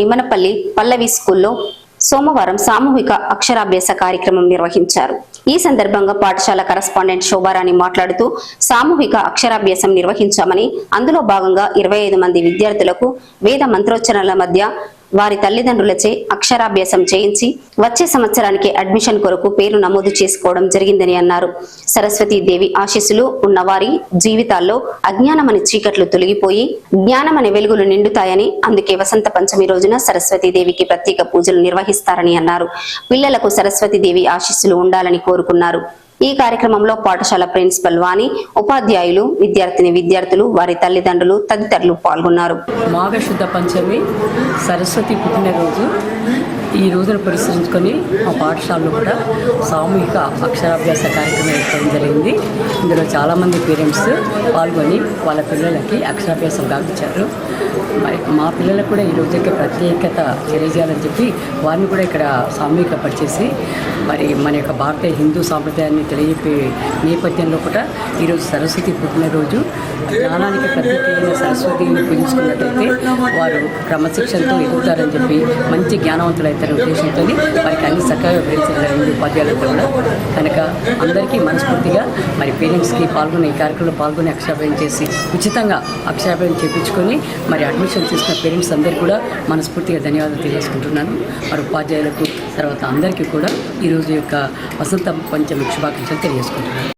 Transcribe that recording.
నిమ్మనపల్లి పల్లవి స్కూల్లో సోమవారం సామూహిక అక్షరాభ్యాస కార్యక్రమం నిర్వహించారు. ఈ సందర్భంగా పాఠశాల కరస్పాండెంట్ శోభారాణి మాట్లాడుతూ సామూహిక అక్షరాభ్యాసం నిర్వహించామని అందులో భాగంగా ఇరవై ఐదు మంది విద్యార్థులకు వేద మంత్రోచ్చరణల మధ్య వారి తల్లిదండ్రులచే అక్షరాభ్యాసం చేయించి వచ్చే సంవత్సరానికి అడ్మిషన్ కొరకు పేరు నమోదు చేసుకోవడం జరిగిందని అన్నారు. సరస్వతీదేవి ఆశీస్సులు ఉన్నవారి జీవితాల్లో అజ్ఞానమని చీకట్లు తొలగిపోయి జ్ఞానమని వెలుగులు నిండుతాయని అందుకే వసంత పంచమి రోజున సరస్వతీదేవికి ప్రత్యేక పూజలు నిర్వహిస్తారని అన్నారు. పిల్లలకు సరస్వతీదేవి ఆశీస్సులు ఉండాలని కోరుకున్నారు. ఈ కార్యక్రమంలో పాఠశాల ప్రిన్సిపల్ వాణి ఉపాధ్యాయులు విద్యార్థిని విద్యార్థులు వారి తల్లిదండ్రులు తదితరులు పాల్గొన్నారు. మాఘశుద్ధ పంచమి సరస్వతి పుట్టినరోజు. ఈ రోజును పరిశీలించుకొని మా పాఠశాలలో కూడా సామూహిక అక్షరాభ్యాస కార్యక్రమం ఏర్పడడం జరిగింది. ఇందులో చాలామంది పేరెంట్స్ పాల్గొని వాళ్ళ పిల్లలకి అక్షరాభ్యాసం గావించారు. మరి మా పిల్లలకు కూడా ఈ రోజుకి ప్రత్యేకత తెలియజేయాలని చెప్పి వారిని కూడా ఇక్కడ సామూహిక పరిచేసి మరి మన యొక్క భారతీయ హిందూ సాంప్రదాయాన్ని తెలియజెప్పే నేపథ్యంలో కూడా ఈరోజు సరస్వతి పుట్టినరోజు. జ్ఞానానికి ప్రత్యేకమైన సరస్వతిని పిలుచుకున్నట్టయితే వారు క్రమశిక్షణతో ఎదుగుతారని చెప్పి మంచి జ్ఞానవంతులు అవుతారనే ఉద్దేశంతో వారికి అన్ని చక్కగా వివరించడం ఉపాధ్యాయులకు కూడా కనుక అందరికీ మనస్ఫూర్తిగా మరి పేరెంట్స్కి పాల్గొనే ఈ కార్యక్రమంలో పాల్గొని అక్షరాభ్యాసం చేసి ఉచితంగా అక్షరాభ్యాసం చేయించుకొని మరి అడ్మిషన్ తీసుకున్న పేరెంట్స్ అందరికీ కూడా మనస్ఫూర్తిగా ధన్యవాదాలు తెలియజేసుకుంటున్నాను. మరి ఉపాధ్యాయులకు తర్వాత అందరికీ కూడా ఈరోజు యొక్క వసంత పంచమి శుభాకాంక్షలు తెలియజేసుకుంటున్నాను.